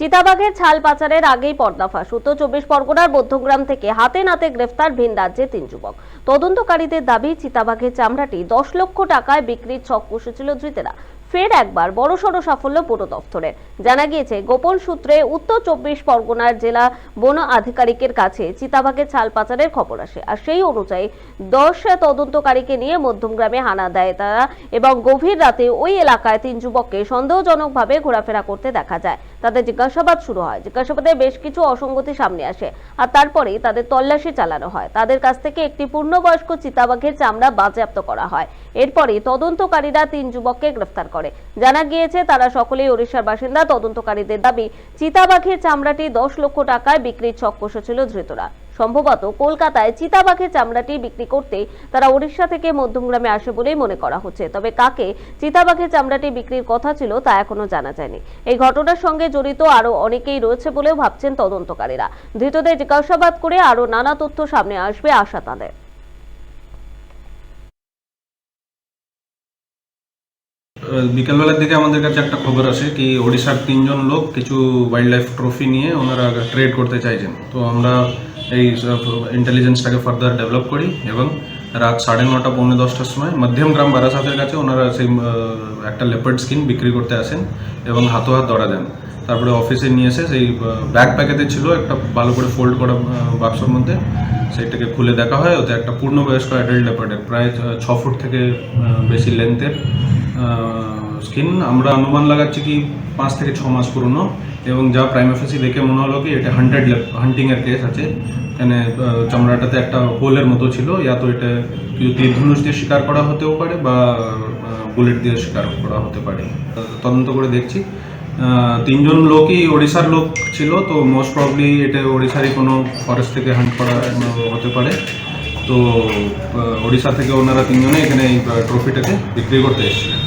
চিতাবাঘের ছাল পাচারের আগেই পর্দাফাশ। উত্তর চব্বিশ পরগনার বৌদ্ধগ্রাম থেকে হাতে নাতে গ্রেফতার ভিন রাজ্যে তিন যুবক। তদন্তকারীদের দাবি, চিতাবাঘের চামড়াটি দশ লক্ষ টাকায় বিক্রির ছক কষেছিল ধৃতেরা। ফের একবার বড়সড় সাফল্য বন দফতরের জানা গিয়েছে, গোপন সূত্রে উত্তর চব্বিশ পরগনার জেলা বন আধিকারিকের কাছে চিতাবাঘের ছাল পাচারের খবর আসে। আর সেই অনুযায়ী দশ তদন্তকারীকে নিয়ে মধ্যমগ্রামে হানা দেয় তারা এবং গভীর রাতে ওই এলাকায় তিন যুবককে সন্দেহজনকভাবে ঘোরাফেরা করতে দেখা যায়। তাদের জিজ্ঞাসাবাদ শুরু হয়। জিজ্ঞাসাবাদে বেশ কিছু অসঙ্গতি সামনে আসে আর তারপরেই তাদের তল্লাশি চালানো হয়। তাদের কাছ থেকে একটি পূর্ণবয়স্ক চিতাবাঘের চামড়া বাজেয়াপ্ত করা হয়। এরপরে তদন্তকারীরা তিন যুবককে গ্রেফতার করে। জানা গিয়েছে, তারা সকলেই ওড়িশার বাসিন্দা। তদন্তকারীদের দাবি, চিতাবাঘের চামড়াটি দশ লক্ষ টাকায় বিক্রির ছক কষেছিল ধৃতরা। সম্ভবত কলকাতায় চিতাবাঘের চামড়াটি বিক্রি করতে তারা ওড়িশা থেকে মধ্যমগ্রামে আসে বলেই মনে করা হচ্ছে। তবে কাকে চিতাবাঘের চামড়াটি বিক্রির কথা ছিল তা এখনও জানা যায়নি। এই ঘটনার সঙ্গে জড়িত আরও অনেকেই রয়েছে বলেও ভাবছেন তদন্তকারীরা। ধৃতদের জিজ্ঞাসাবাদ করে আরও নানা তথ্য সামনে আসবে আশা তাদের। বিকেলবেলার দিকে আমাদের কাছে একটা খবর আসে কি ওড়িশার তিনজন লোক কিছু ওয়াইল্ড লাইফ ট্রফি নিয়ে ওনারা ট্রেড করতে চাইছেন। তো আমরা এই ইন্টেলিজেন্সটাকে ফার্দার ডেভেলপ করি এবং রাত সাড়ে নটা, পৌনে দশটার সময় মধ্যম গ্রাম বারাসাতের কাছে ওনারা সেই একটা লেপার্ড স্কিন বিক্রি করতে আসেন এবং হাতো হাত ধরা দেন। তারপরে অফিসে নিয়ে এসে সেই ব্যাগ প্যাকেটে ছিল একটা ভালো করে ফোল্ড করা বাক্সর মধ্যে। সেইটাকে খুলে দেখা হয়। ওতে একটা পূর্ণবয়স্ক অ্যাডাল্ট লেপার্ডের প্রায় ছ ফুট থেকে বেশি লেন্থের স্কিন আমরা অনুমান লাগাচ্ছি কি পাঁচ থেকে ছ মাস পুরনো। এবং যা প্রাইম অফিসি দেখে মনে হলো কি, এটা হান্ড্রেড হান্টিংয়ের কেস আছে। এখানে চামড়াটাতে একটা হোলের মতো ছিল। ইয়া তো এটা কেউ তীরধনুষ দিয়ে শিকার করা হতেও পারে বা বুলেট দিয়ে শিকার করা হতে পারে। তদন্ত করে দেখছি। তিনজন লোকই ওড়িশার লোক ছিল, তো মোস্ট প্রবলি এটা ওড়িশারই কোনো ফরেস্ট থেকে হান্ট করা হতে পারে। তো ওড়িশা থেকে ওনারা তিনজনে এখানে এই ট্রফিটাকে বিক্রি করতে এসেছিলেন।